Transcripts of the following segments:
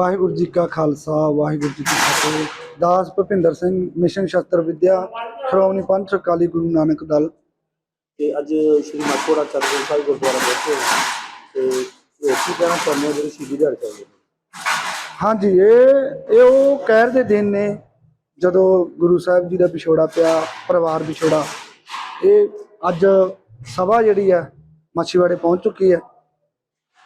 ਵਾਹਿਗੁਰੂ ਜੀ ਕਾ ਖਾਲਸਾ ਵਾਹਿਗੁਰੂ ਜੀ ਕੀ ਫਤਿਹ। ਦਾਸ ਭੁਪਿੰਦਰ ਸਿੰਘ ਮਿਸ਼ਨ ਸ਼ਸਤਰ ਵਿਦਿਆ ਸ਼੍ਰੋਮਣੀ ਪੰਥ ਅਕਾਲੀ ਗੁਰੂ ਨਾਨਕ ਦਲ। ਤੇ ਅੱਜ ਸ਼੍ਰੀ ਮਾਛੋੜਾ ਚਰਨਜੀਤ ਸਾਹਿਬ ਗੁਰਦੁਆਰਾ ਹੋ ਤੇ ਕੀ ਕਹਿਣਾ ਚਾਹੁੰਦੇ ਹੋ ਜਿਹੜੀ ਸ਼ਹੀਦੀ ਦਿਹਾੜੇ ਚੱਲਦੇ ਨੇ ਹਾਂਜੀ ਇਹ ਇਹ ਉਹ ਕਹਿਰ ਦੇ ਦਿਨ ਨੇ ਜਦੋਂ ਗੁਰੂ ਸਾਹਿਬ ਜੀ ਦਾ ਵਿਛੋੜਾ ਪਿਆ ਪਰਿਵਾਰ ਵਿਛੋੜਾ। ਇਹ ਅੱਜ ਸਭਾ ਜਿਹੜੀ ਹੈ ਮਾਛੀਵਾੜੇ ਪਹੁੰਚ ਚੁੱਕੀ ਹੈ।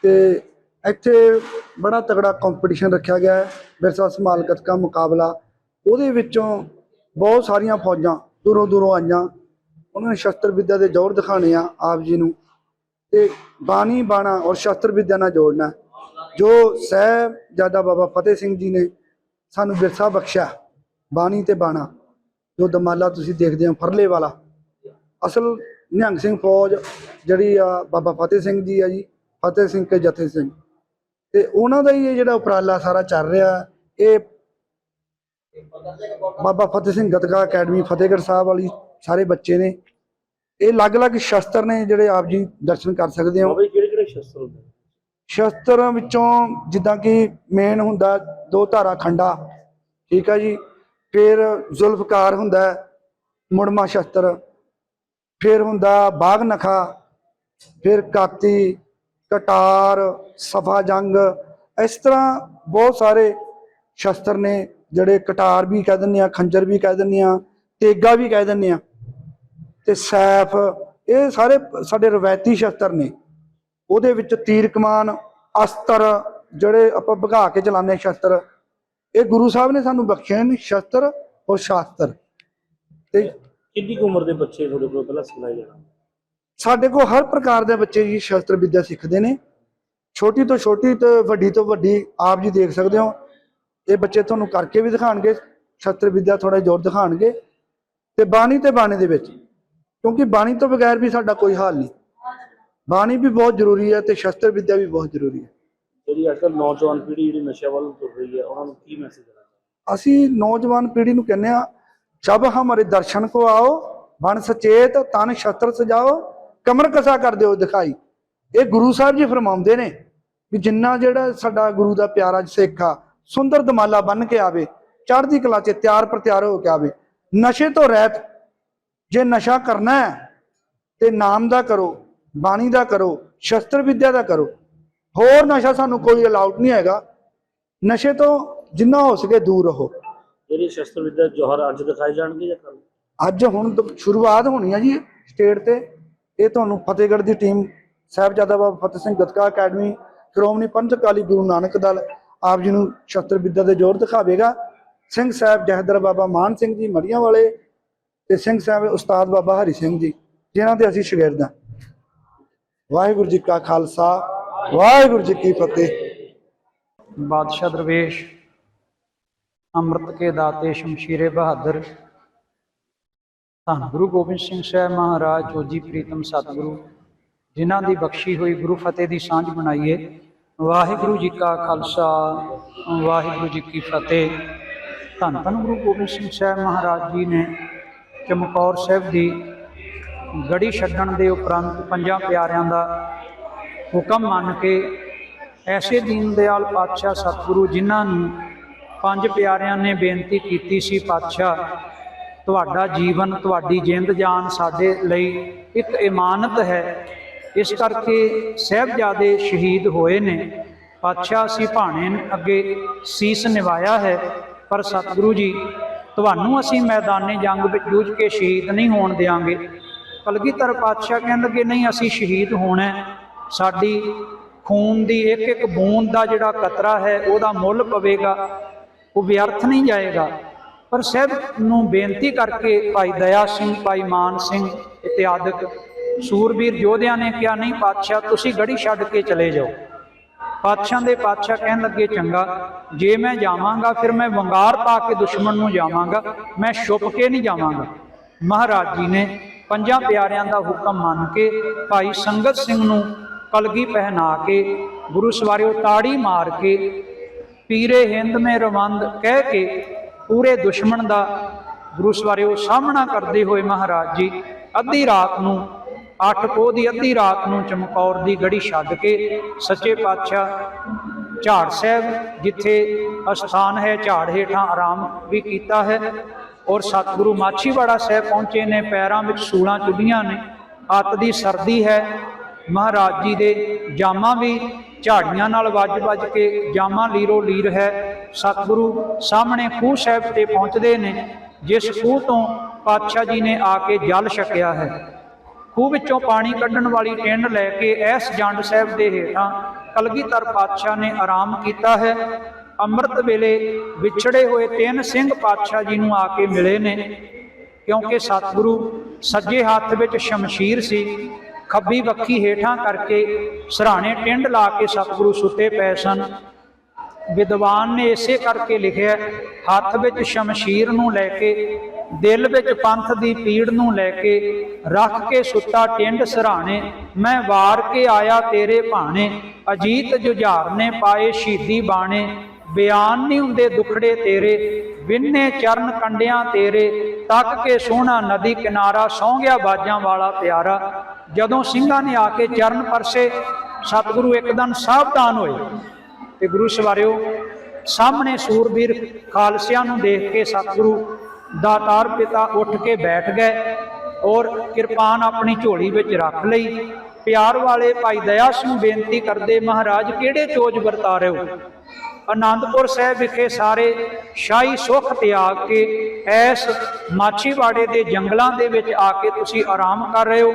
ਤੇ ਇੱਥੇ ਬੜਾ ਤਗੜਾ ਕੰਪੀਟੀਸ਼ਨ ਰੱਖਿਆ ਗਿਆ ਹੈ, ਵਿਰਸਾ ਸੰਭਾਲ ਗੱਤਕਾ ਮੁਕਾਬਲਾ। ਉਹਦੇ ਵਿੱਚੋਂ ਬਹੁਤ ਸਾਰੀਆਂ ਫੌਜਾਂ ਦੂਰੋਂ ਦੂਰੋਂ ਆਈਆਂ। ਉਹਨਾਂ ਨੇ ਸ਼ਸਤਰ ਵਿੱਦਿਆ ਦੇ ਜ਼ੋਰ ਦਿਖਾਣੇ ਆ ਆਪ ਜੀ ਨੂੰ। ਤੇ ਬਾਣੀ ਬਾਣਾ ਔਰ ਸ਼ਸਤਰ ਵਿੱਦਿਆ ਨਾਲ ਜੋੜਨਾ ਜੋ ਸਹਿਬ ਜਾਦਾ ਬਾਬਾ ਫਤਿਹ ਸਿੰਘ ਜੀ ਨੇ ਸਾਨੂੰ ਵਿਰਸਾ ਬਖਸ਼ਿਆ, ਬਾਣੀ ਤੇ ਬਾਣਾ, ਜੋ ਦਮਾਲਾ ਤੁਸੀਂ ਦੇਖਦੇ ਹੋ, ਫਰਲੇ ਵਾਲਾ। ਅਸਲ ਨਿਹੰਗ ਸਿੰਘ ਫੌਜ ਜਿਹੜੀ ਆ ਬਾਬਾ ਫਤਿਹ ਸਿੰਘ ਜੀ ਆ ਜੀ, ਫਤਿਹ ਸਿੰਘ ਕੇ ਜਥੇ ਸਿੰਘ। ਤੇ ਉਹਨਾਂ ਦਾ ਹੀ ਇਹ ਜਿਹੜਾ ਉਪਰਾਲਾ ਸਾਰਾ ਚੱਲ ਰਿਹਾ ਇਹ ਬਾਬਾ ਫਤਿਹ ਸਿੰਘ ਗਤਕਾ ਅਕੈਡਮੀ ਫਤਿਹਗੜ੍ਹ ਸਾਹਿਬ ਵਾਲੀ ਸਾਰੇ ਬੱਚੇ ਨੇ। ਇਹ ਅਲੱਗ-ਅਲੱਗ ਸ਼ਸਤਰ ਨੇ ਜਿਹੜੇ ਆਪ ਜੀ ਦਰਸ਼ਨ ਕਰ ਸਕਦੇ ਹੋ। ਬਾਬਾ ਜੀ ਕਿਹੜੇ ਕਿਹੜੇ ਸ਼ਸਤਰ ਹੁੰਦੇ ਸ਼ਸਤਰਾਂ ਵਿੱਚੋਂ ਜਿੱਦਾਂ ਕਿ ਮੇਨ ਹੁੰਦਾ ਦੋ ਧਾਰਾ ਖੰਡਾ ਠੀਕ ਆ ਜੀ। ਫਿਰ ਜ਼ੁਲਫਕਾਰ ਹੁੰਦਾ ਮੁੜਮਾ ਸ਼ਸਤਰ। ਫਿਰ ਹੁੰਦਾ ਬਾਗ ਨਖਾ। ਫਿਰ ਕਾਤੀ ਕਟਾਰ, ਸਫਾ ਜੰਗ, ਇਸ ਤਰ੍ਹਾਂ ਬਹੁਤ ਸਾਰੇ ਸ਼ਸਤਰ ਨੇ ਜਿਹੜੇ ਕਟਾਰ ਵੀ ਕਹਿ ਦਿੰਦੇ ਆ, ਖੰਜਰ ਵੀ ਕਹਿ ਦਿੰਦੇ ਆ, ਤੇਗਾ ਵੀ ਕਹਿ ਦਿੰਦੇ ਆ ਤੇ ਸੈਫ, ਇਹ ਸਾਰੇ ਸਾਡੇ ਰਵਾਇਤੀ ਸ਼ਸਤਰ ਨੇ। ਉਹਦੇ ਵਿੱਚ ਤੀਰ ਕਮਾਨ ਅਸਤਰ ਜਿਹੜੇ ਆਪਾਂ ਭਗਾ ਕੇ ਚਲਾਉਂਦੇ ਸ਼ਸਤਰ, ਇਹ ਗੁਰੂ ਸਾਹਿਬ ਨੇ ਸਾਨੂੰ ਬਖਸ਼ੇ ਨੇ ਸ਼ਸਤਰ ਔਰ ਸ਼ਾਸਤਰ। ਤੇ ਕਿੰਨੀ ਕੁ ਉਮਰ ਦੇ ਬੱਚੇ ਤੁਹਾਡੇ ਕੋਲ ਪਹਿਲਾਂ ਸਿਖਲਾਈ ਲੈਣਾ ਸਾਡੇ ਕੋਲ ਹਰ ਪ੍ਰਕਾਰ ਦੇ ਬੱਚੇ ਜੀ ਸ਼ਸਤਰ ਵਿੱਦਿਆ ਸਿੱਖਦੇ ਨੇ। ਛੋਟੀ ਤੋਂ ਛੋਟੀ ਤੇ ਵੱਡੀ ਤੋਂ ਵੱਡੀ ਆਪ ਜੀ ਦੇਖ ਸਕਦੇ ਹੋ। ਇਹ ਬੱਚੇ ਤੁਹਾਨੂੰ ਕਰਕੇ ਵੀ ਦਿਖਾਣਗੇ ਸ਼ਸਤਰ ਵਿੱਦਿਆ ਥੋੜਾ ਜ਼ੋਰ ਦਿਖਾਣਗੇ। ਤੇ ਬਾਣੀ ਤੇ ਬਾਣੀ ਦੇ ਵਿੱਚ ਕਿਉਂਕਿ ਬਾਣੀ ਤੋਂ ਬਗੈਰ ਵੀ ਸਾਡਾ ਕੋਈ ਹਾਲ ਨਹੀਂ। ਬਾਣੀ ਵੀ ਬਹੁਤ ਜ਼ਰੂਰੀ ਹੈ ਤੇ ਸ਼ਸਤਰ ਵਿੱਦਿਆ ਵੀ ਬਹੁਤ ਜ਼ਰੂਰੀ ਹੈ। ਜਿਹੜੀ ਅੱਜ ਕੱਲ੍ਹ ਨੌਜਵਾਨ ਪੀੜ੍ਹੀ ਜਿਹੜੀ ਨਸ਼ਿਆਂ ਵੱਲ ਤੁਰ ਰਹੀ ਹੈ ਉਹਨਾਂ ਨੂੰ ਕੀ ਮੈਸੇਜ ਦੇਣਾ ਅਸੀਂ ਨੌਜਵਾਨ ਪੀੜ੍ਹੀ ਨੂੰ ਕਹਿੰਦੇ ਆ ਜਬ ਹਮਾਰੇ ਦਰਸ਼ਨ ਕੋ ਆਓ ਬਣ ਸਚੇਤ ਤਨ ਸ਼ਸਤਰ ਸਜਾਓ ਕਮਰ ਕਸਾ ਕਰ ਦਿਓ ਦਿਖਾਈ। ਇਹ ਗੁਰੂ ਸਾਹਿਬ ਜੀ ਫਰਮਾਉਂਦੇ ਨੇ ਵੀ ਜਿੰਨਾ ਜਿਹੜਾ ਸਾਡਾ ਗੁਰੂ ਦਾ ਪਿਆਰਾ ਸਿੱਖ ਆ ਸੁੰਦਰ ਦਮਾਲਾ ਬਨ ਕੇ ਆਵੇ ਚੜ੍ਹਦੀ ਕਲਾ 'ਚ ਤਿਆਰ ਪਰ ਤਿਆਰ ਹੋ ਕੇ ਆਵੇ ਨਸ਼ੇ ਤੋਂ ਰਹਿਤ ਜੇ ਨਸ਼ਾ ਕਰਨਾ ਹੈ ਤੇ ਨਾਮ ਦਾ ਕਰੋ ਬਾਣੀ ਦਾ ਕਰੋ ਸ਼ਸਤਰ ਵਿੱਦਿਆ ਦਾ ਕਰੋ। ਹੋਰ ਨਸ਼ਾ ਸਾਨੂੰ ਕੋਈ ਅਲਾਉਡ ਨਹੀਂ ਹੈਗਾ। ਨਸ਼ੇ ਤੋਂ ਜਿੰਨਾ ਹੋ ਸਕੇ ਦੂਰ ਰਹੋ। ਜਿਹੜੀ ਸ਼ਸਤਰ ਵਿਦਿਆ ਜੋਹਰ ਅੱਜ ਦਿਖਾਏ ਜਾਣਗੇ ਜਾਂ ਕੱਲ੍ਹ? ਅੱਜ ਹੁਣ ਸ਼ੁਰੂਆਤ ਹੋਣੀ ਹੈ ਜੀ ਸਟੇਟ ਤੇ। ਇਹ ਤੁਹਾਨੂੰ ਫਤਿਹਗੜ੍ਹ ਦੀ ਟੀਮ ਸਾਹਿਬਜ਼ਾਦਾ ਬਾਬਾ ਫਤਿਹ ਸਿੰਘ ਗਤਕਾ ਅਕੈਡਮੀ, ਸ਼੍ਰੋਮਣੀ ਪੰਥ ਅਕਾਲੀ ਗੁਰੂ ਨਾਨਕ ਦਲ ਆਪ ਜੀ ਨੂੰ ਸ਼ਸਤਰ ਵਿੱਦਿਆ ਦੇ ਜ਼ੋਰ ਦਿਖਾਵੇਗਾ। ਸਿੰਘ ਸਾਹਿਬ ਜਹਦਰ ਬਾਬਾ ਮਾਨ ਸਿੰਘ ਜੀ ਮੜੀਆਂ ਵਾਲੇ ਤੇ ਸਿੰਘ ਸਾਹਿਬ ਉਸਤਾਦ ਬਾਬਾ ਹਰੀ ਸਿੰਘ ਜੀ, ਜਿਨ੍ਹਾਂ ਦੇ ਅਸੀਂ ਸ਼ਾਗਿਰਦ ਹਾਂ। ਵਾਹਿਗੁਰੂ ਜੀ ਕਾ ਖਾਲਸਾ, ਵਾਹਿਗੁਰੂ ਜੀ ਕੀ ਫਤਿਹ। ਬਾਦਸ਼ਾਹ ਦਰਵੇਸ਼, ਅੰਮ੍ਰਿਤ ਕੇ ਦਾਤੇ ਸ਼ਮਸ਼ੀਰੇ ਬਹਾਦਰ ਧੰਨ ਗੁਰੂ ਗੋਬਿੰਦ ਸਿੰਘ ਸਾਹਿਬ ਮਹਾਰਾਜ ਜੋਜੀ ਪ੍ਰੀਤਮ ਸਤਿਗੁਰੂ, ਜਿਨ੍ਹਾਂ ਦੀ ਬਖਸ਼ੀ ਹੋਈ ਗੁਰੂ ਫਤਿਹ ਦੀ ਸਾਂਝ ਬਣਾਈਏ, ਵਾਹਿਗੁਰੂ ਜੀ ਕਾ ਖਾਲਸਾ, ਵਾਹਿਗੁਰੂ ਜੀ ਕੀ ਫਤਿਹ। ਧੰਨ ਧੰਨ ਗੁਰੂ ਗੋਬਿੰਦ ਸਿੰਘ ਸਾਹਿਬ ਮਹਾਰਾਜ ਜੀ ਨੇ ਚਮਕੌਰ ਸਾਹਿਬ ਦੀ ਗੜੀ ਛੱਡਣ ਦੇ ਉਪਰੰਤ ਪੰਜਾਂ ਪਿਆਰਿਆਂ ਦਾ ਹੁਕਮ ਮੰਨ ਕੇ ਐਸੇ ਦੀਨ ਦਿਆਲ ਪਾਤਸ਼ਾਹ ਸਤਿਗੁਰੂ, ਜਿਨ੍ਹਾਂ ਨੂੰ ਪੰਜ ਪਿਆਰਿਆਂ ਨੇ ਬੇਨਤੀ ਕੀਤੀ ਸੀ ਪਾਤਸ਼ਾਹ ਤੁਹਾਡਾ ਜੀਵਨ, ਤੁਹਾਡੀ ਜਿੰਦ ਜਾਨ ਸਾਡੇ ਲਈ ਇੱਕ ਇਮਾਨਤ ਹੈ। ਇਸ ਕਰਕੇ ਸਹਿਬਜ਼ਾਦੇ ਸ਼ਹੀਦ ਹੋਏ ਨੇ। ਪਾਤਸ਼ਾਹ ਅਸੀਂ ਭਾਣੇ ਅੱਗੇ ਸੀਸ ਨਿਵਾਇਆ ਹੈ, ਪਰ ਸਤਿਗੁਰੂ ਜੀ, ਤੁਹਾਨੂੰ ਅਸੀਂ ਮੈਦਾਨੇ ਜੰਗ ਵਿੱਚ ਜੂਝ ਕੇ ਸ਼ਹੀਦ ਨਹੀਂ ਹੋਣ ਦੇਵਾਂਗੇ ਕਲਗੀਧਰ ਪਾਤਸ਼ਾਹ ਕਹਿਣ ਲੱਗੇ ਨਹੀਂ, ਅਸੀਂ ਸ਼ਹੀਦ ਹੋਣਾ ਸਾਡੀ ਖੂਨ ਦੀ ਇੱਕ ਇੱਕ ਬੂੰਦ ਦਾ ਜਿਹੜਾ ਕਤਰਾ ਹੈ, ਉਹਦਾ ਮੁੱਲ ਪਵੇਗਾ, ਉਹ ਵਿਅਰਥ ਨਹੀਂ ਜਾਏਗਾ। ਪਰ ਸਹਿਬ ਨੂੰ ਬੇਨਤੀ ਕਰਕੇ ਭਾਈ ਦਇਆ ਸਿੰਘ, ਭਾਈ ਮਾਨ ਸਿੰਘ ਇਤਿਆਦਿਕ ਸੂਰਬੀਰ ਯੋਧਿਆਂ ਨੇ ਕਿਹਾ, ਨਹੀਂ ਪਾਤਸ਼ਾਹ, ਤੁਸੀਂ ਗੜੀ ਛੱਡ ਕੇ ਚਲੇ ਜਾਓ। ਪਾਤਸ਼ਾਹ ਦੇ ਪਾਤਸ਼ਾਹ ਕਹਿਣ ਲੱਗੇ, ਚੰਗਾ, ਜੇ ਮੈਂ ਜਾਵਾਂਗਾ, ਫਿਰ ਮੈਂ ਵੰਗਾਰ ਪਾ ਕੇ ਦੁਸ਼ਮਣ ਨੂੰ ਜਾਵਾਂਗਾ, ਮੈਂ ਛੁਪ ਕੇ ਨਹੀਂ ਜਾਵਾਂਗਾ। ਮਹਾਰਾਜ ਜੀ ਨੇ ਪੰਜਾਂ ਪਿਆਰਿਆਂ ਦਾ ਹੁਕਮ ਮੰਨ ਕੇ ਭਾਈ ਸੰਗਤ ਸਿੰਘ ਨੂੰ ਕਲਗੀ ਪਹਿਨਾ ਕੇ, ਗੁਰੂ ਸਵਾਰਿਓ ਤਾੜੀ ਮਾਰ ਕੇ, ਪੀਰੇ ਹਿੰਦ ਮੇ ਰਵੰਦ ਕਹਿ ਕੇ ਪੂਰੇ ਦੁਸ਼ਮਣ ਦਾ ਗੁਰੂ ਸਵਾਰਿਓ ਸਾਹਮਣਾ ਕਰਦੇ ਹੋਏ ਮਹਾਰਾਜ ਜੀ, ਅੱਧੀ ਰਾਤ ਨੂੰ, ਅੱਠ ਪੋਹ ਦੀ ਅੱਧੀ ਰਾਤ ਨੂੰ ਚਮਕੌਰ ਦੀ ਗੜੀ ਛੱਡ ਕੇ ਸੱਚੇ ਪਾਤਸ਼ਾਹ ਝਾੜ ਸਾਹਿਬ, ਜਿੱਥੇ ਅਸਥਾਨ ਹੈ, ਝਾੜ ਹੇਠਾਂ ਆਰਾਮ ਵੀ ਕੀਤਾ ਹੈ ਔਰ ਸਤਿਗੁਰੂ ਮਾਛੀਵਾੜਾ ਸਾਹਿਬ ਪਹੁੰਚੇ ਨੇ, ਪੈਰਾਂ ਵਿੱਚ ਸੂਲਾਂ ਚੁੱਲੀਆਂ ਨੇ ਅੱਤ ਦੀ ਸਰਦੀ ਹੈ ਮਹਾਰਾਜ ਜੀ ਦੇ ਜਾਮਾਂ ਵੀ ਝਾੜੀਆਂ ਨਾਲ ਵੱਜ-ਵੱਜ ਕੇ ਜਾਮਾਂ ਲੀਰੋ ਲੀਰ ਹੈ। ਸਤਿਗੁਰੂ ਸਾਹਮਣੇ ਖੂਹ ਸਾਹਿਬ ਤੇ ਪਹੁੰਚਦੇ ਨੇ, ਜਿਸ ਖੂਹ ਤੋਂ ਪਾਤਸ਼ਾਹ ਜੀ ਨੇ ਆ ਕੇ ਜਲ ਛਕਿਆ ਹੈ। ਖੂਹ ਵਿੱਚੋਂ ਪਾਣੀ ਕੱਢਣ ਵਾਲੀ ਟਿੰਡ ਲੈ ਕੇ ਐਸ ਜੰਡ ਸਾਹਿਬ ਦੇ ਹੇਠਾਂ ਕਲਗੀਧਰ ਪਾਤਸ਼ਾਹ ਨੇ ਆਰਾਮ ਕੀਤਾ ਹੈ। ਅੰਮ੍ਰਿਤ ਵੇਲੇ ਵਿਛੜੇ ਹੋਏ ਤਿੰਨ ਸਿੰਘ ਪਾਤਸ਼ਾਹ ਜੀ ਨੂੰ ਆ ਕੇ ਮਿਲੇ ਨੇ, ਕਿਉਂਕਿ ਸਤਿਗੁਰੂ ਸੱਜੇ ਹੱਥ ਵਿੱਚ ਸ਼ਮਸ਼ੀਰ ਸੀ। ਖੱਬੀ ਬੱਖੀ ਹੇਠਾਂ ਕਰਕੇ ਸਰਾਣੇ ਟਿੰਡ ਲਾ ਕੇ ਸਤਿਗੁਰੂ ਸੁੱਤੇ ਪਏ ਸਨ। ਵਿਦਵਾਨ ਨੇ ਇਸੇ ਕਰਕੇ ਲਿਖਿਆ, ਹੱਥ ਵਿੱਚ ਸ਼ਮਸ਼ੀਰ ਨੂੰ ਲੈ ਕੇ, ਦਿਲ ਵਿੱਚ ਪੰਥ ਦੀ ਪੀੜ ਨੂੰ ਲੈ ਕੇ ਰੱਖ ਕੇ ਸੁੱਤਾ ਟਿੰਡ ਸਰਾਣੇ, ਮੈਂ ਵਾਰ ਕੇ ਆਇਆ ਤੇਰੇ ਭਾਣੇ, ਅਜੀਤ ਜੁਝਾਰ ਨੇ ਪਾਏ ਸ਼ਹੀਦੀ ਬਾਣੇ, ਬਿਆਨ ਨਹੀਂ ਹੁੰਦੇ ਦੁਖੜੇ ਤੇਰੇ, ਵਿੰਨੇ ਚਰਨ ਕੰਡਿਆਂ ਤੇਰੇ, ਤੱਕ ਕੇ ਸੋਹਣਾ ਨਦੀ ਕਿਨਾਰਾ ਸੌਂ ਗਿਆ ਬਾਜਾਂ ਵਾਲਾ ਪਿਆਰਾ। ਜਦੋਂ ਸਿੰਘਾਂ ਨੇ ਆ ਕੇ ਚਰਨ ਪਰਸੇ, ਸਤਿਗੁਰੂ ਇੱਕਦਮ ਸਾਵਧਾਨ ਹੋਏ। ਤੇ ਗੁਰੂ ਸਵਾਰਿਓ, ਸਾਹਮਣੇ ਸੂਰਬੀਰ ਖਾਲਸਿਆਂ ਨੂੰ ਦੇਖ ਕੇ ਸਤਿਗੁਰੂ ਦਾਤਾਰ ਪਿਤਾ ਉੱਠ ਕੇ ਬੈਠ ਗਏ ਔਰ ਕਿਰਪਾਨ ਆਪਣੀ ਝੋਲੀ ਵਿੱਚ ਰੱਖ ਲਈ। ਪਿਆਰ ਵਾਲੇ ਭਾਈ ਦਇਆ ਸਿੰਘ ਬੇਨਤੀ ਕਰਦੇ, ਮਹਾਰਾਜ ਕਿਹੜੇ ਚੋਜ ਵਰਤਾ ਰਹੇ ਹੋ? ਆਨੰਦਪੁਰ ਸਾਹਿਬ ਵਿਖੇ ਸਾਰੇ ਸ਼ਾਹੀ ਸੁਖ ਤਿਆਗ ਕੇ, ਐਸ ਮਾਛੀਵਾੜੇ ਦੇ ਜੰਗਲਾਂ ਦੇ ਵਿੱਚ ਆ ਕੇ ਤੁਸੀਂ ਆਰਾਮ ਕਰ ਰਹੇ ਹੋ।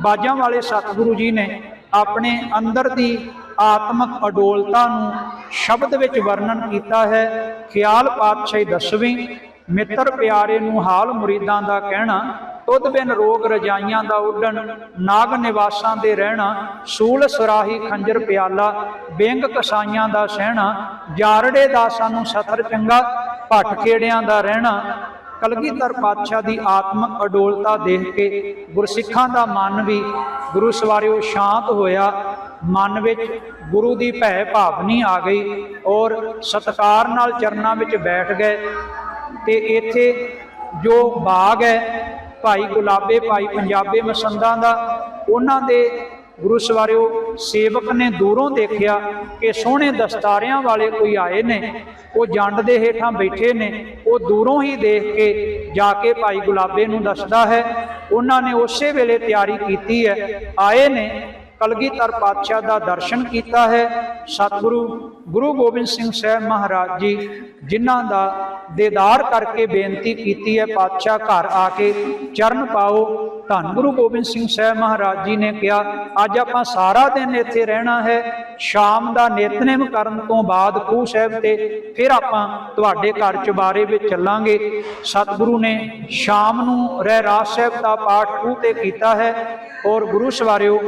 ਬਾਜਾਂ ਵਾਲੇ ਸਤਿਗੁਰੂ ਜੀ ਨੇ ਆਪਣੇ ਅੰਦਰ ਦੀ ਆਤਮਿਕ ਅਡੋਲਤਾ ਨੂੰ ਸ਼ਬਦ ਵਿੱਚ ਵਰਣਨ ਕੀਤਾ ਹੈ। ਖਿਆਲ ਪਾਤਸ਼ਾਹੀ ਦਸਵੀਂ, ਮਿੱਤਰ ਪਿਆਰੇ ਨੂੰ ਹਾਲ ਮੁਰੀਦਾਂ ਦਾ ਕਹਿਣਾ, ਤੁਧ ਬਿਨ ਰੋਗ ਰਜਾਈਆਂ ਦਾ ਉੱਡਣ, ਨਾਗ ਨਿਵਾਸਾਂ ਦੇ ਰਹਿਣਾ, ਸੂਲ ਸੁਰਾਹੀ ਖੰਜਰ ਪਿਆਲਾ, ਬੇਂਗ ਕਸਾਈਆਂ ਦਾ ਸਹਿਣਾ, ਜਾਰੜੇ ਦਾ ਸਾਨੂੰ ਸਤਰ ਚੰਗਾ ਭੱਟ ਖੇੜਿਆਂ ਦਾ ਰਹਿਣਾ ਕਲਗੀਧਰ ਪਾਤਸ਼ਾਹ ਦੀ ਆਤਮ ਅਡੋਲਤਾ ਦੇਖ ਕੇ ਗੁਰਸਿੱਖਾਂ ਦਾ ਮਨ ਵੀ ਗੁਰੂ ਸਵਾਰਿਓ ਸ਼ਾਂਤ ਹੋਇਆ। ਮਨ ਵਿੱਚ ਗੁਰੂ ਦੀ ਭੈ ਭਾਵਨੀ ਆ ਗਈ ਔਰ ਸਤਕਾਰ ਨਾਲ ਚਰਨਾਂ ਵਿੱਚ ਬੈਠ ਗਏ। ਤੇ ਇੱਥੇ ਜੋ ਬਾਗ ਹੈ, ਭਾਈ ਗੁਲਾਬੇ, ਭਾਈ ਪੰਜਾਬੇ ਮਸੰਦਾਂ ਦਾ, ਉਹਨਾਂ ਦੇ ਗੁਰੂ ਸਵਾਰਿਓ, ਸੇਵਕ ਨੇ ਦੂਰੋਂ ਦੇਖਿਆ ਕਿ ਸੋਹਣੇ ਦਸਤਾਰਿਆਂ ਵਾਲੇ ਕੋਈ ਆਏ ਨੇ। ਉਹ ਜੰਡ ਦੇ ਹੇਠਾਂ ਬੈਠੇ ਨੇ। ਉਹ ਦੂਰੋਂ ਹੀ ਦੇਖ ਕੇ ਜਾ ਕੇ ਭਾਈ ਗੁਲਾਬੇ ਨੂੰ ਦੱਸਦਾ ਹੈ, ਉਹਨਾਂ ਨੇ ਉਸੇ ਵੇਲੇ ਤਿਆਰੀ ਕੀਤੀ ਹੈ। ਆਏ ਨੇ, ਕਲਗੀਧਰ ਪਾਤਸ਼ਾਹ ਦਾ ਦਰਸ਼ਨ ਕੀਤਾ ਹੈ। ਸਤਿਗੁਰੂ, ਗੁਰੂ ਗੋਬਿੰਦ ਸਿੰਘ ਸਾਹਿਬ ਮਹਾਰਾਜ ਜੀ, ਜਿਨ੍ਹਾਂ ਦਾ ਦੇਦਾਰ ਕਰਕੇ ਬੇਨਤੀ ਕੀਤੀ ਹੈ, ਪਾਤਸ਼ਾਹ ਘਰ ਆ ਕੇ ਚਰਨ ਪਾਓ। ਧੰਨ ਗੁਰੂ ਗੋਬਿੰਦ ਸਿੰਘ ਸਾਹਿਬ ਮਹਾਰਾਜ ਜੀ ਨੇ ਕਿਹਾ, ਅੱਜ ਆਪਾਂ ਸਾਰਾ ਦਿਨ ਇੱਥੇ ਰਹਿਣਾ ਹੈ, ਸ਼ਾਮ ਦਾ ਨਿਤਨੇਮ ਕਰਨ ਤੋਂ ਬਾਅਦ ਖੂਹ ਸਾਹਿਬ ਤੇ ਫਿਰ ਆਪਾਂ ਤੁਹਾਡੇ ਘਰ ਚੁਬਾਰੇ ਵਿੱਚ ਚੱਲਾਂਗੇ। ਸਤਿਗੁਰੂ ਨੇ ਸ਼ਾਮ ਨੂੰ ਰਹਿ ਰਹਿਰਾਸ ਸਾਹਿਬ ਦਾ ਪਾਠ ਖੂਹ ਤੇ ਕੀਤਾ ਹੈ ਔਰ ਗੁਰੂ ਸਵਾਰਿਓ,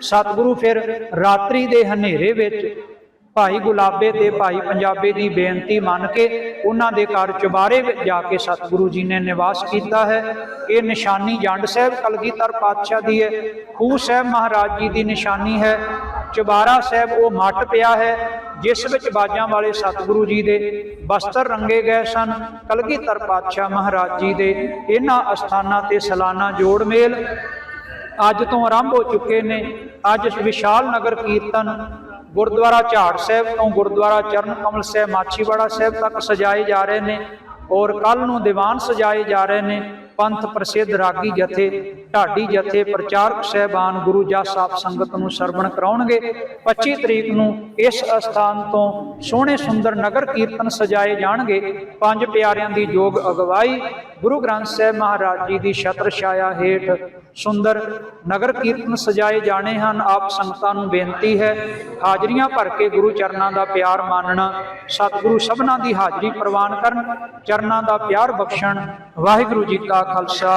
ਸਤਿਗੁਰੂ ਫਿਰ ਰਾਤਰੀ ਦੇ ਹਨੇਰੇ ਵਿੱਚ ਭਾਈ ਗੁਲਾਬੇ ਤੇ ਭਾਈ ਪੰਜਾਬੇ ਦੀ ਬੇਨਤੀ ਮੰਨ ਕੇ ਉਹਨਾਂ ਦੇ ਘਰ ਚੁਬਾਰੇ ਵਿੱਚ ਜਾ ਕੇ ਸਤਿਗੁਰੂ ਜੀ ਨੇ ਨਿਵਾਸ ਕੀਤਾ ਹੈ। ਇਹ ਨਿਸ਼ਾਨੀ ਜੰਡ ਸਾਹਿਬ ਕਲਗੀਧਰ ਪਾਤਸ਼ਾਹ ਦੀ ਹੈ। ਖੂ ਸਾਹਿਬ ਮਹਾਰਾਜ ਜੀ ਦੀ ਨਿਸ਼ਾਨੀ ਹੈ। ਚੁਬਾਰਾ ਸਾਹਿਬ ਉਹ ਮੱਟ ਪਿਆ ਹੈ, ਜਿਸ ਵਿੱਚ ਬਾਜਾਂ ਵਾਲੇ ਸਤਿਗੁਰੂ ਜੀ ਦੇ ਬਸਤਰ ਰੰਗੇ ਗਏ ਸਨ। ਕਲਗੀਧਰ ਪਾਤਸ਼ਾਹ ਮਹਾਰਾਜ ਜੀ ਦੇ ਇਹਨਾਂ ਅਸਥਾਨਾਂ ਤੇ ਸਾਲਾਨਾ ਜੋੜ ਮੇਲ ਅੱਜ ਤੋਂ ਆਰੰਭ ਹੋ ਚੁੱਕੇ ਨੇ। ਅੱਜ ਵਿਸ਼ਾਲ ਨਗਰ ਕੀਰਤਨ ਗੁਰਦੁਆਰਾ ਝਾੜ ਸਾਹਿਬ ਤੋਂ ਗੁਰਦੁਆਰਾ ਚਰਨ ਕਮਲ ਸਾਹਿਬ, ਮਾਛੀਵਾੜਾ ਸਾਹਿਬ ਤੱਕ ਸਜਾਏ ਜਾ ਰਹੇ ਨੇ ਔਰ ਕੱਲ ਨੂੰ ਦੀਵਾਨ ਸਜਾਏ ਜਾ ਰਹੇ ਨੇ। ਪੰਥ ਪ੍ਰਸਿੱਧ ਰਾਗੀ ਜਥੇ, ਢਾਡੀ ਜਥੇ ਪ੍ਰਚਾਰਕ ਸਹਿਬਾਨ ਗੁਰੂ ਜਸ ਸਾਹਿਬ ਸੰਗਤ ਨੂੰ ਸਰਵਣ ਕਰਾਉਣਗੇ। 25 ਤਰੀਕ ਨੂੰ ਇਸ ਅਸਥਾਨ ਤੋਂ ਸੋਹਣੇ ਸੁੰਦਰ ਨਗਰ ਕੀਰਤਨ ਸਜਾਏ ਜਾਣਗੇ। ਪੰਜ ਪਿਆਰਿਆਂ ਦੀ ਜੋਗ ਅਗਵਾਈ, ਗੁਰੂ ਗ੍ਰੰਥ ਸਾਹਿਬ ਮਹਾਰਾਜ ਜੀ ਦੀ ਛਤਰ ਛਾਇਆ ਹੇਠ ਸੁੰਦਰ ਨਗਰ ਕੀਰਤਨ ਸਜਾਏ ਜਾਣੇ ਹਨ। ਆਪ ਸੰਗਤਾਂ ਨੂੰ ਬੇਨਤੀ ਹੈ, ਹਾਜ਼ਰੀਆਂ ਭਰ ਕੇ ਗੁਰੂ ਚਰਨਾਂ ਦਾ ਪਿਆਰ ਮਾਨਣਾ, ਸਤਿਗੁਰੂ ਸਭਨਾਂ ਦੀ ਹਾਜ਼ਰੀ ਪ੍ਰਵਾਨ ਕਰਨ, ਚਰਨਾਂ ਦਾ ਪਿਆਰ ਬਖਸ਼ਣ, ਵਾਹਿਗੁਰੂ ਜੀ ਕਾ ਖਾਲਸਾ,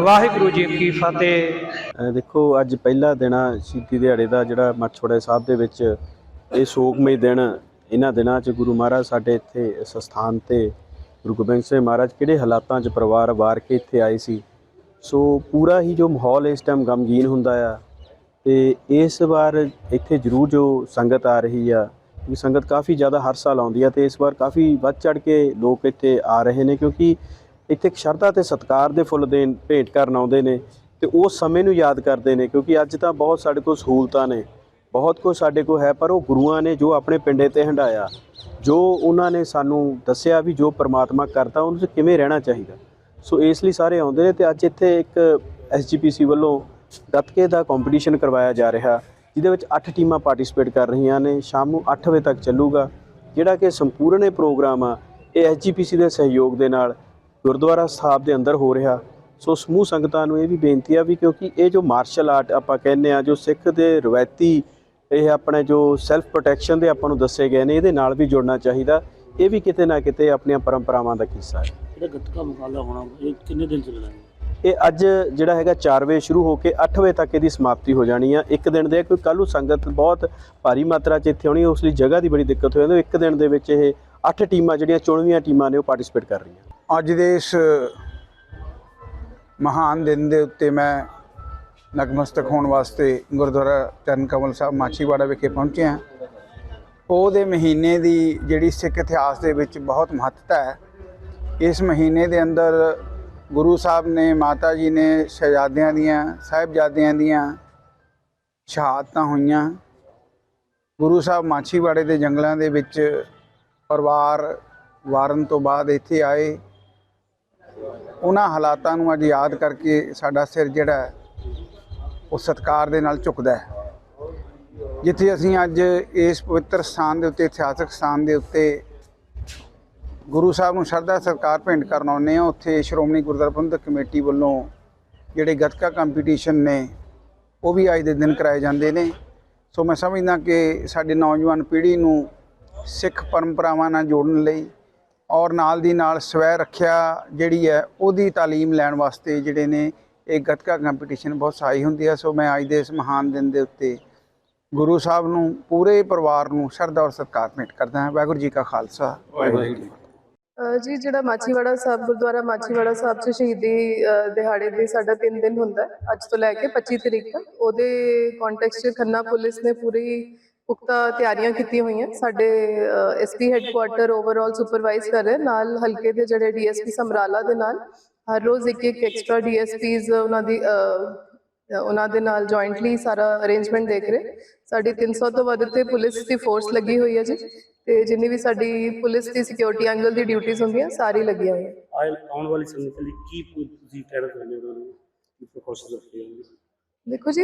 ਵਾਹਿਗੁਰੂ ਜੀ ਕੀ ਫਤਿਹ। ਦੇਖੋ, ਅੱਜ ਪਹਿਲਾ ਦਿਨ ਆ ਸ਼ਹੀਦੀ ਦਿਹਾੜੇ ਦਾ, ਜਿਹੜਾ ਮੱਛੋੜੇ ਸਾਹਿਬ ਦੇ ਵਿੱਚ ਇਹ ਸੋਗਮਈ ਦਿਨ ਇਹਨਾਂ ਦਿਨਾਂ 'ਚ ਗੁਰੂ ਮਹਾਰਾਜ ਸਾਡੇ ਇੱਥੇ ਇਸ ਸਥਾਨ ਤੇ ਗੁਰੂ ਗੋਬਿੰਦ ਸਿੰਘ ਮਹਾਰਾਜ ਕਿਹੜੇ ਹਾਲਾਤਾਂ 'ਚ ਪਰਿਵਾਰ ਵਾਰ ਕੇ ਇੱਥੇ ਆਏ ਸੀ। ਸੋ ਪੂਰਾ ਹੀ ਜੋ ਮਾਹੌਲ ਇਸ ਟਾਈਮ ਗਮਗੀਨ ਹੁੰਦਾ ਆ ਤੇ ਇਸ ਵਾਰ ਇੱਥੇ ਜ਼ਰੂਰ ਜੋ ਸੰਗਤ ਆ ਰਹੀ ਆ, ਕਿਉਂਕਿ ਸੰਗਤ ਕਾਫੀ ਜ਼ਿਆਦਾ ਹਰ ਸਾਲ ਆਉਂਦੀ ਆ ਤੇ ਇਸ ਵਾਰ ਕਾਫੀ ਵੱਧ ਚੜ ਕੇ ਲੋਕ ਇੱਥੇ ਆ ਰਹੇ ਨੇ, ਕਿਉਂਕਿ ਇੱਥੇ ਸ਼ਰਧਾ ਤੇ ਸਤਿਕਾਰ ਦੇ ਫੁੱਲ ਦੇਣ ਭੇਟ ਕਰਨ ਆਉਂਦੇ ਨੇ ਤੇ ਉਸ ਸਮੇਂ ਨੂੰ ਯਾਦ ਕਰਦੇ ਨੇ ਕਿਉਂਕਿ ਅੱਜ ਤਾਂ ਬਹੁਤ ਸਾਡੇ ਕੋਲ ਸਹੂਲਤਾਂ ਨੇ, ਬਹੁਤ ਕੁਝ ਸਾਡੇ ਕੋਲ ਹੈ, ਪਰ ਉਹ ਗੁਰੂਆਂ ਨੇ ਜੋ ਆਪਣੇ ਪਿੰਡੇ ਤੇ ਹੰਡਾਇਆ ਜੋ ਉਹਨਾਂ ਨੇ ਸਾਨੂੰ ਦੱਸਿਆ ਵੀ ਜੋ ਪ੍ਰਮਾਤਮਾ ਕਰਦਾ ਉਹਨੂੰ 'ਚ ਕਿਵੇਂ ਰਹਿਣਾ ਚਾਹੀਦਾ। ਸੋ ਇਸ ਲਈ ਸਾਰੇ ਆਉਂਦੇ ਨੇ ਤੇ ਅੱਜ ਇੱਥੇ ਇੱਕ ਐਸਜੀਪੀਸੀ ਵੱਲੋਂ ਗੱਤਕੇ ਦਾ ਕੰਪੀਟੀਸ਼ਨ ਕਰਵਾਇਆ ਜਾ ਰਿਹਾ, ਜਿਹਦੇ ਵਿੱਚ 8 ਟੀਮਾਂ ਪਾਰਟਿਸਿਪੇਟ ਕਰ ਰਹੀਆਂ ਨੇ, ਸ਼ਾਮ ਨੂੰ 8 ਵਜੇ ਤੱਕ ਚੱਲੂਗਾ, ਜਿਹੜਾ ਕਿ ਸੰਪੂਰਨ ਇਹ ਪ੍ਰੋਗਰਾਮ ਆ, ਇਹ ਐਸਜੀਪੀਸੀ ਦੇ ਸਹਿਯੋਗ ਦੇ ਨਾਲ ਗੁਰਦੁਆਰਾ ਸਾਹਿਬ ਦੇ ਅੰਦਰ ਹੋ ਰਿਹਾ। ਸੋ ਸਮੂਹ ਸੰਗਤਾਂ ਨੂੰ ਇਹ ਵੀ ਬੇਨਤੀ ਆ ਵੀ ਕਿਉਂਕਿ ਇਹ ਜੋ ਮਾਰਸ਼ਲ ਆਰਟ ਆਪਾਂ ਕਹਿੰਦੇ ਆ ਜੋ ਸਿੱਖ ਦੇ ਰਵਾਇਤੀ ਇਹ ਆਪਣੇ ਜੋ ਸੈਲਫ ਪ੍ਰੋਟੈਕਸ਼ਨ ਦੇ ਆਪਾਂ ਨੂੰ ਦੱਸੇ ਗਏ ਨੇ ਇਹਦੇ ਨਾਲ ਵੀ ਜੁੜਨਾ ਚਾਹੀਦਾ। ਇਹ ਵੀ ਕਿਤੇ ਨਾ ਕਿਤੇ ਆਪਣੀਆਂ ਪਰੰਪਰਾਵਾਂ ਦਾ ਹਿੱਸਾ ਹੈ। ਜਿਹੜਾ ਗੱਤਕਾ ਮੁਕਾਬਲਾ ਹੋਣਾ ਇਹ ਕਿੰਨੇ ਦਿਨ ਚੱਲਣਾ ਹੈ? ਇਹ ਅੱਜ ਜਿਹੜਾ ਹੈਗਾ 4 ਵਜੇ ਸ਼ੁਰੂ ਹੋ ਕੇ 8 ਵਜੇ ਤੱਕ ਇਹਦੀ ਸਮਾਪਤੀ ਹੋ ਜਾਣੀ ਆ। ਇੱਕ ਦਿਨ ਦੇ ਕੋਈ ਕੱਲ੍ਹ ਨੂੰ ਸੰਗਤ ਬਹੁਤ ਭਾਰੀ ਮਾਤਰਾ 'ਚ ਇੱਥੇ ਆਉਣੀ ਉਸ ਲਈ ਜਗ੍ਹਾ ਦੀ ਬੜੀ ਦਿੱਕਤ ਹੋ ਜਾਂਦੀ ਇੱਕ ਦਿਨ ਦੇ ਵਿੱਚ ਇਹ 8 ਟੀਮਾਂ ਜਿਹੜੀਆਂ ਚੁਣਵੀਆਂ ਟੀਮਾਂ ਨੇ ਉਹ ਪਾਰਟਿਸਿਪੇਟ ਕਰ ਰਹੀਆਂ। ਅੱਜ ਦੇ ਇਸ ਮਹਾਨ ਦਿਨ ਦੇ ਉੱਤੇ ਮੈਂ ਨਤਮਸਤਕ ਹੋਣ ਵਾਸਤੇ ਗੁਰਦੁਆਰਾ ਚਰਨ ਕਮਲ ਸਾਹਿਬ ਮਾਛੀਵਾੜਾ ਵਿਖੇ ਪਹੁੰਚੇ ਹਾਂ। ਪੋਹ ਦੇ ਮਹੀਨੇ ਦੀ ਜਿਹੜੀ ਸਿੱਖ ਇਤਿਹਾਸ ਦੇ ਵਿੱਚ ਬਹੁਤ ਮਹੱਤਤਾ ਹੈ, ਇਸ ਮਹੀਨੇ ਦੇ ਅੰਦਰ ਗੁਰੂ ਸਾਹਿਬ ਨੇ, ਮਾਤਾ ਜੀ ਨੇ ਸ਼ਹਿਜ਼ਾਦਿਆਂ ਦੀਆਂ, ਸਾਹਿਬਜ਼ਾਦਿਆਂ ਦੀਆਂ ਸ਼ਹਾਦਤਾਂ ਹੋਈਆਂ। ਗੁਰੂ ਸਾਹਿਬ ਮਾਛੀਵਾੜੇ ਦੇ ਜੰਗਲਾਂ ਦੇ ਵਿੱਚ ਪਰਿਵਾਰ ਵਾਰਨ ਤੋਂ ਬਾਅਦ ਇੱਥੇ ਆਏ। ਉਹਨਾਂ ਹਾਲਾਤਾਂ ਨੂੰ ਅੱਜ ਯਾਦ ਕਰਕੇ ਸਾਡਾ ਸਿਰ ਜਿਹੜਾ ਉਹ ਸਤਕਾਰ ਦੇ ਨਾਲ ਝੁਕਦਾ ਹੈ। ਜਿੱਥੇ ਅਸੀਂ ਅੱਜ ਇਸ ਪਵਿੱਤਰ ਸਥਾਨ ਦੇ ਉੱਤੇ, ਇਤਿਹਾਸਕ ਸਥਾਨ ਦੇ ਉੱਤੇ ਗੁਰੂ ਸਾਹਿਬ ਨੂੰ ਸ਼ਰਧਾ ਸਤਿਕਾਰ ਭੇਂਟ ਕਰਨ ਆਉਂਦੇ ਹਾਂ, ਉੱਥੇ ਸ਼੍ਰੋਮਣੀ ਗੁਰਦੁਆਰਾ ਪ੍ਰਬੰਧਕ ਕਮੇਟੀ ਵੱਲੋਂ ਜਿਹੜੇ ਗੱਤਕਾ ਕੰਪੀਟੀਸ਼ਨ ਨੇ, ਉਹ ਵੀ ਅੱਜ ਦੇ ਦਿਨ ਕਰਾਏ ਜਾਂਦੇ ਨੇ। ਸੋ ਮੈਂ ਸਮਝਦਾ ਕਿ ਸਾਡੇ ਨੌਜਵਾਨ ਪੀੜ੍ਹੀ ਨੂੰ ਸਿੱਖ ਪਰੰਪਰਾਵਾਂ ਨਾਲ ਜੋੜਨ ਲਈ ਔਰ ਨਾਲ ਦੀ ਨਾਲ ਸਵੈ ਰੱਖਿਆ ਜਿਹੜੀ ਹੈ ਉਹਦੀ ਤਾਲੀਮ ਲੈਣ ਵਾਸਤੇ ਜਿਹੜੇ ਨੇ ਇਹ ਗੱਤਕਾ ਕੰਪੀਟੀਸ਼ਨ ਬਹੁਤ ਸਹਾਈ ਹੁੰਦੀ ਹੈ। ਸੋ ਮੈਂ ਅੱਜ ਦੇ ਇਸ ਮਹਾਨ ਦਿਨ ਦੇ ਉੱਤੇ ਗੁਰੂ ਸਾਹਿਬ ਨੂੰ ਪੂਰੇ ਪਰਿਵਾਰ ਨੂੰ ਸ਼ਰਧਾ ਔਰ ਸਤਿਕਾਰ ਭੇਂਟ ਕਰਦਾ ਹਾਂ। ਵਾਹਿਗੁਰੂ ਜੀ ਕਾ ਖਾਲਸਾ। ਵਾਹਿਗੁਰੂ ਜੀ ਜੀ ਜਿਹੜਾ ਮਾਛੀਵਾੜਾ ਸਾਹਿਬ ਗੁਰਦੁਆਰਾ ਮਾਛੀਵਾੜਾ ਸਾਹਿਬ 'ਚ ਸ਼ਹੀਦੀ ਦਿਹਾੜੇ ਦੇ ਸਾਡਾ 3 ਦਿਨ ਹੁੰਦਾ। ਅੱਜ ਤੋਂ ਲੈ ਕੇ 25 ਤਰੀਕ ਤੱਕ। ਉਹਦੇ ਕੰਟੈਕਸਟ 'ਚ ਖੰਨਾ ਪੁਲਿਸ ਨੇ ਪੂਰੀ ਪੁਖਤਾ ਤਿਆਰੀਆਂ ਕੀਤੀਆਂ ਹੋਈਆਂ। ਸਾਡੇ ਐਸਪੀ ਹੈੱਡਕੁਆਟਰ ਓਵਰਆਲ ਸੁਪਰਵਾਈਜ਼ ਕਰ ਰਹੇ। ਨਾਲ ਹਲਕੇ ਦੇ ਜਿਹੜੇ ਡੀਐਸਪੀ ਸਮਰਾਲਾ ਦੇ ਨਾਲ, ਹਰ ਰੋਜ਼ ਇੱਕ ਇੱਕ ਐਕਸਟਰਾ ਡੀਐਸਪੀਜ਼ ਉਹਨਾਂ ਦੀ ਉਹਨਾਂ ਦੇ ਨਾਲ ਜੁਆਇੰਟਲੀ ਸਾਰਾ ਅਰੇਂਜਮੈਂਟ ਦੇਖ ਰਹੇ। ਸਾਡੀ 300 ਤੋਂ ਵੱਧ ਤੇ ਪੁਲਿਸ ਦੀ ਫੋਰਸ ਲੱਗੀ ਹੋਈ ਹੈ ਜੀ। ਤੇ ਜਿੰਨੀ ਵੀ ਸਾਡੀ ਪੁਲਿਸ ਦੀ ਸਿਕਿਉਰਿਟੀ ਐਂਗਲ ਦੀ ਡਿਊਟੀਆਂ ਹੁੰਦੀਆਂ, ਸਾਰੀ ਲੱਗੀਆਂ ਹੋਈਆਂ। ਆਉਣ ਵਾਲੀ ਸੰਗਤ ਲਈ ਕੀ ਤੁਸੀਂ ਕਹਿਣਾ ਚਾਹੁੰਦੇ ਹੋ ਕੀ ਪ੍ਰੋਸੈਸ ਰੱਖੇ ਹੋ ਦੇਖੋ ਜੀ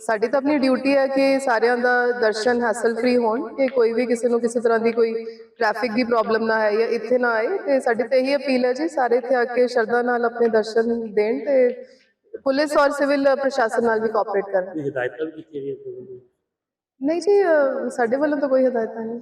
ਸਾਡੀ ਤਾਂ ਆਪਣੀ ਡਿਊਟੀ ਹੈ ਕਿ ਸਾਰਿਆਂ ਦਾ ਦਰਸ਼ਨ ਹਾਸਲ ਫ੍ਰੀ ਹੋਣ ਕਿ ਕੋਈ ਵੀ ਕਿਸੇ ਨੂੰ ਕਿਸੇ ਤਰ੍ਹਾਂ ਦੀ ਕੋਈ ਟ੍ਰੈਫਿਕ ਦੀ ਪ੍ਰੋਬਲਮ ਨਾ ਹੈ ਜਾਂ ਇੱਥੇ ਨਾ ਆਏ। ਤੇ ਸਾਡੀ ਤਾਂ ਇਹੀ ਅਪੀਲ ਹੈ ਜੀ ਸਾਰੇ ਇੱਥੇ ਆ ਕੇ ਸ਼ਰਧਾ ਨਾਲ ਆਪਣੇ ਦਰਸ਼ਨ ਦੇਣ ਤੇ ਪੁਲਿਸ ਔਰ ਸਿਵਲ ਪ੍ਰਸ਼ਾਸਨ ਨਾਲ ਵੀ ਕੋਆਪਰੇਟ ਕਰਨ। ਇਹ ਹਦਾਇਤਾਂ ਵੀ ਕੀਤੀਆਂ ਗਈਆਂ? ਨਹੀਂ ਜੀ ਸਾਡੇ ਵੱਲੋਂ ਤਾਂ ਕੋਈ ਹਦਾਇਤਾਂ ਨਹੀਂ।